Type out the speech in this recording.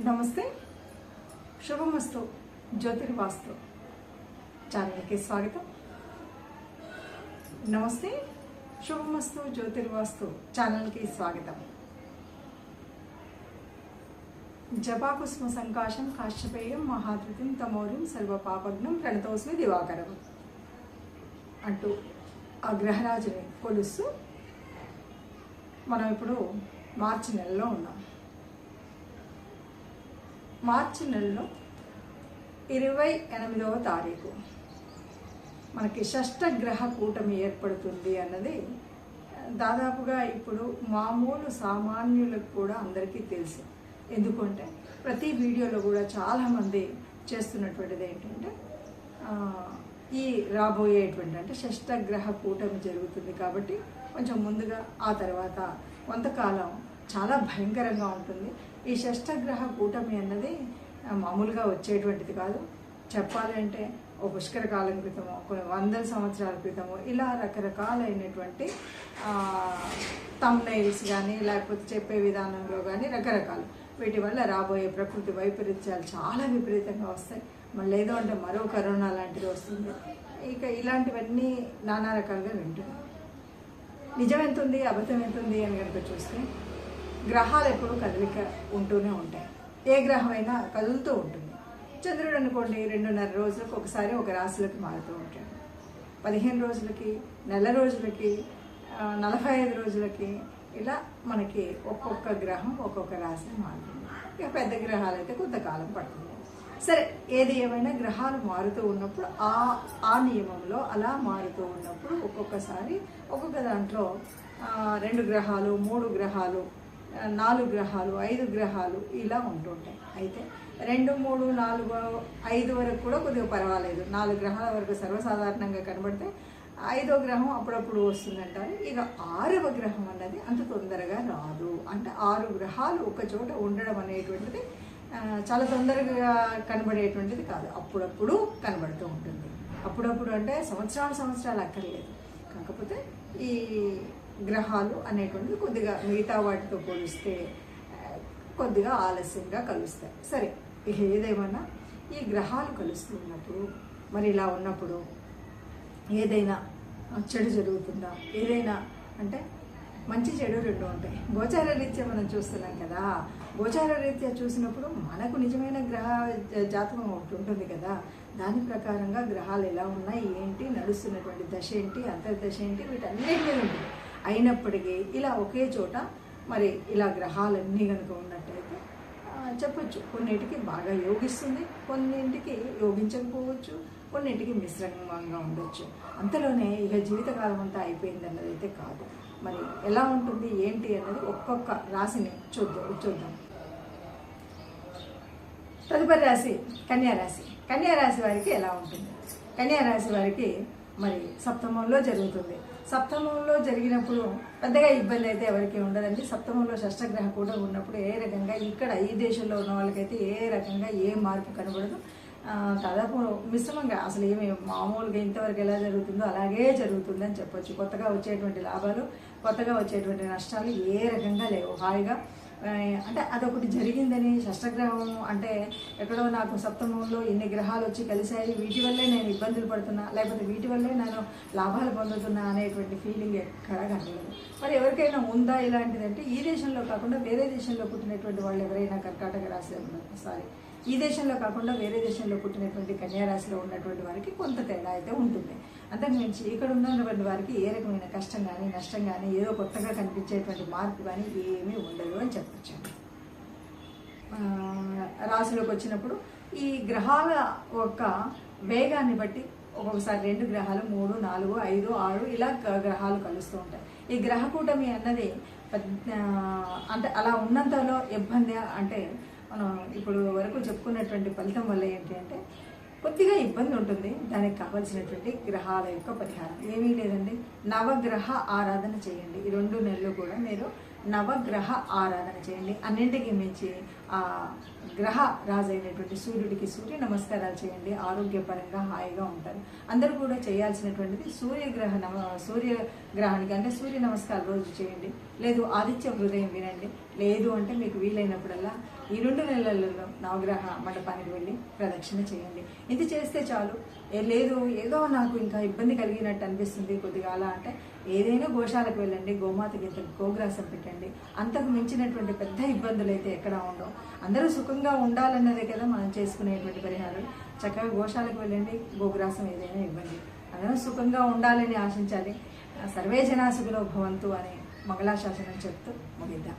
నమస్తే. శుభమస్తు. జ్యోతిర్వాస్తు ఛానల్కి స్వాగతం. నమస్తే. శుభమస్తు జ్యోతిర్వాస్తు ఛానల్కి స్వాగతం. జపాకుస్మ సంకాశం కాశ్యపేయం మహాధృతిం తమోరిం సర్వపాపగ్నం ప్రణతోస్మి దివాకరం అంటూ ఆ గ్రహరాజుని కొలుస్తూ మనం ఇప్పుడు మార్చి నెలలో ఉన్నాం. మార్చి నెలలో ఇరవై ఎనిమిదవ తారీఖు. మనకి షష్టగ్రహ కూటమి ఏర్పడుతుంది అన్నది దాదాపుగా ఇప్పుడు మామూలు సామాన్యులకు కూడా అందరికీ తెలుసు. ఎందుకంటే ప్రతి వీడియోలో కూడా చాలామంది చేస్తున్నటువంటిది ఏంటంటే ఈ రాబోయేటువంటి అంటే షష్టగ్రహ కూటమి జరుగుతుంది కాబట్టి కొంచెం ముందుగా ఆ తర్వాత కొంతకాలం చాలా భయంకరంగా ఉంటుంది. ఈ షష్టగ్రహ కూటమి అన్నది మామూలుగా వచ్చేటువంటిది కాదు. చెప్పాలంటే ఓ పుష్కర కాలం క్రితమో కొన్ని వందల సంవత్సరాల క్రితమో ఇలా రకరకాలైనటువంటి తమ్నైల్స్ కానీ లేకపోతే చెప్పే విధానంలో కానీ రకరకాలు. వీటి వల్ల రాబోయే ప్రకృతి వైపరీత్యాలు చాలా విపరీతంగా వస్తాయి. మళ్ళీ ఏదో అంటే మరో కరోనా లాంటిది వస్తుంది. ఇక ఇలాంటివన్నీ నానా రకాలుగా వింటున్నాం. నిజం ఎంత ఉంది అబద్ధం ఎంత ఉంది అని కనుక చూస్తే గ్రహాలు ఎప్పుడూ కదలిక ఉంటూనే ఉంటాయి. ఏ గ్రహం అయినా కదులుతూ ఉంటుంది. చంద్రుడు అనుకోండి రెండున్నర రోజులకు ఒకసారి ఒక రాశిలోకి మారుతూ ఉంటాడు. పదిహేను రోజులకి నెల రోజులకి నలభై ఐదు రోజులకి ఇలా మనకి ఒక్కొక్క గ్రహం ఒక్కొక్క రాశి మారుతుంది. ఇక పెద్ద గ్రహాలు అయితే కొంతకాలం పడుతుంది. సరే ఏది ఏమైనా గ్రహాలు మారుతూ ఉన్నప్పుడు ఆ ఆ నియమంలో అలా మారుతూ ఉన్నప్పుడు ఒక్కొక్కసారి ఒక్కొక్క దాంట్లో రెండు గ్రహాలు మూడు గ్రహాలు నాలుగు గ్రహాలు ఐదు గ్రహాలు ఇలా ఉంటుంటాయి. అయితే రెండు మూడు నాలుగు ఐదు వరకు కూడా కొద్దిగా పర్వాలేదు. నాలుగు గ్రహాల వరకు సర్వసాధారణంగా కనబడితే ఐదో గ్రహం అప్పుడప్పుడు వస్తుందంటారు. ఇక ఆరవ గ్రహం అన్నది అంత తొందరగా రాదు. అంటే ఆరు గ్రహాలు ఒక చోట ఉండడం అనేటువంటిది చాలా తొందరగా కనబడేటువంటిది కాదు. అప్పుడప్పుడు కనబడుతూ ఉంటుంది. అప్పుడప్పుడు అంటే సంవత్సరాలు సంవత్సరాలు అక్కర్లేదు. కాకపోతే ఈ గ్రహాలు అనేటువంటివి కొద్దిగా మిగతా వాటితో పోలిస్తే కొద్దిగా ఆలస్యంగా కలుస్తాయి. సరే ఇక ఏదేమన్నా? ఈ గ్రహాలు కలుస్తూ ఉన్నప్పుడు మరి ఇలా ఉన్నప్పుడు ఏదైనా చెడు జరుగుతుందా? ఏదైనా అంటే మంచి చెడు రెండు ఉంటాయి. గోచార రీత్యా మనం చూస్తున్నాం కదా. గోచార రీత్యా చూసినప్పుడు మనకు నిజమైన గ్రహ జాతకం ఒకటి ఉంటుంది కదా. దాని ప్రకారంగా గ్రహాలు ఎలా ఉన్నాయి? ఏంటి? నడుస్తున్నటువంటి దశ ఏంటి? అంతర్దశ ఏంటి? వీటన్నిటి మీద ఉంటుంది అయినప్పటికీ ఇలా ఒకే చోట మరి ఇలా గ్రహాలన్నీ కనుక ఉన్నట్టయితే చెప్పచ్చు చెప్పొచ్చు. కొన్నిటికి బాగా యోగిస్తుంది కొన్నింటికి యోగించకపోవచ్చు కొన్నింటికి మిశ్రమంగా ఉండొచ్చు. అంతలోనే ఇక జీవితకాలం అంతా అయిపోయింది అన్నది అయితే కాదు. మరి ఎలా ఉంటుంది ఏంటి అన్నది ఒక్కొక్క రాశిని చూద్దాం చూద్దాం. తదుపరి రాశి కన్యారాశి కన్యారాశి వారికి ఎలా ఉంటుంది? కన్యారాశి వారికి మరి సప్తమంలో జరుగుతుంది. సప్తమంలో జరిగినప్పుడు పెద్దగా ఇబ్బంది అయితే ఎవరికి ఉండదండి. సప్తమంలో షష్టగ్రహ కూడా ఉన్నప్పుడు ఏ రకంగా ఇక్కడ ఈ దేశంలో ఉన్న వాళ్ళకైతే ఏ రకంగా ఏ మార్పు కనబడదు. ఆ, దాదాపు మిశ్రమంగా అసలు ఏమి మామూలుగా ఇంతవరకు ఎలా జరుగుతుందో అలాగే జరుగుతుందని చెప్పొచ్చు. కొత్తగా వచ్చేటువంటి లాభాలు కొత్తగా వచ్చేటువంటి నష్టాలు ఏ రకంగా లేవు. హాయిగా అంటే అదొకటి జరిగిందని షష్టగ్రహం అంటే ఎక్కడో నాకు సప్తమంలో ఇన్ని గ్రహాలు వచ్చి కలిశాయి వీటి వల్లే నేను ఇబ్బందులు పడుతున్నా లేకపోతే వీటి వల్లే నేను లాభాలు పొందుతున్నా అనేటువంటి ఫీలింగ్ ఎక్కడా కనలేదు మరి ఎవరికైనా ఉందా ఇలాంటిదంటే ఈ దేశంలో కాకుండా వేరే దేశంలో పుట్టినటువంటి వాళ్ళు ఎవరైనా కర్కాటక రాశి సారీ ఈ దేశంలో కాకుండా వేరే దేశంలో పుట్టినటువంటి కన్యారాశిలో ఉన్నటువంటి వారికి కొంత తేడా అయితే ఉంటుంది. అంతకు మించి ఇక్కడ ఉన్నటువంటి వారికి ఏ రకమైన కష్టం కానీ నష్టం కానీ ఏదో కొత్తగా కనిపించేటువంటి మార్పు కానీ ఏమీ ఉండదు అని చెప్పచ్చు. రాశిలోకి వచ్చినప్పుడు ఈ గ్రహాల యొక్క వేగాన్ని బట్టి ఒక్కొక్కసారి రెండు గ్రహాలు మూడు నాలుగు ఐదు ఆరు ఇలా గ్రహాలు కలుస్తూ ఉంటాయి. ఈ గ్రహకూటమి అన్నది అంటే అలా ఉన్నంతలో ఇబ్బంది అంటే మనం ఇప్పుడు వరకు చెప్పుకున్నటువంటి ఫలితం వల్ల ఏంటి అంటే కొద్దిగా ఇబ్బంది ఉంటుంది. దానికి కావలసినటువంటి గ్రహాల యొక్క పరిహారం. ఏమీ లేదండి. నవగ్రహ ఆరాధన చేయండి. ఈ రెండు నెలలు కూడా మీరు నవగ్రహ ఆరాధన చేయండి. అన్నింటికి మించి ఆ గ్రహ రాజైనటువంటి సూర్యుడికి సూర్య నమస్కారాలు చేయండి. ఆరోగ్యపరంగా హాయిగా ఉంటారు. అందరూ కూడా చేయాల్సినటువంటిది సూర్యగ్రహ నమ సూర్యగ్రహానికి అంటే సూర్య నమస్కారం రోజు చేయండి. లేదు ఆదిత్య హృదయం వినండి. లేదు అంటే మీకు వీలైనప్పుడల్లా ఈ రెండు నెలలలో నవగ్రహ మండపానికి వెళ్ళి ప్రదక్షిణ చేయండి. ఇది చేస్తే చాలు. లేదు ఏదో నాకు ఇంకా ఇబ్బంది కలిగినట్టు అనిపిస్తుంది కొద్దిగా అలా అంటే ఏదైనా గోశాలకు వెళ్ళండి గోమాతకి ఇంత గోగ్రాసం పెట్టండి. అంతకు మించినటువంటి పెద్ద ఇబ్బందులు అయితే ఎక్కడ ఉండవు. అందరూ సుఖంగా ఉండాలన్నదే కదా మనం చేసుకునేటువంటి పరిహారం. చక్కగా గోశాలకు వెళ్ళండి గోగ్రాసం ఏదైనా ఇవ్వండి. అందరూ సుఖంగా ఉండాలని ఆశించాలి. సర్వే జనా సుఖలో భవంతు అని మంగళాశాసనం చెప్తూ ముగిద్దాం.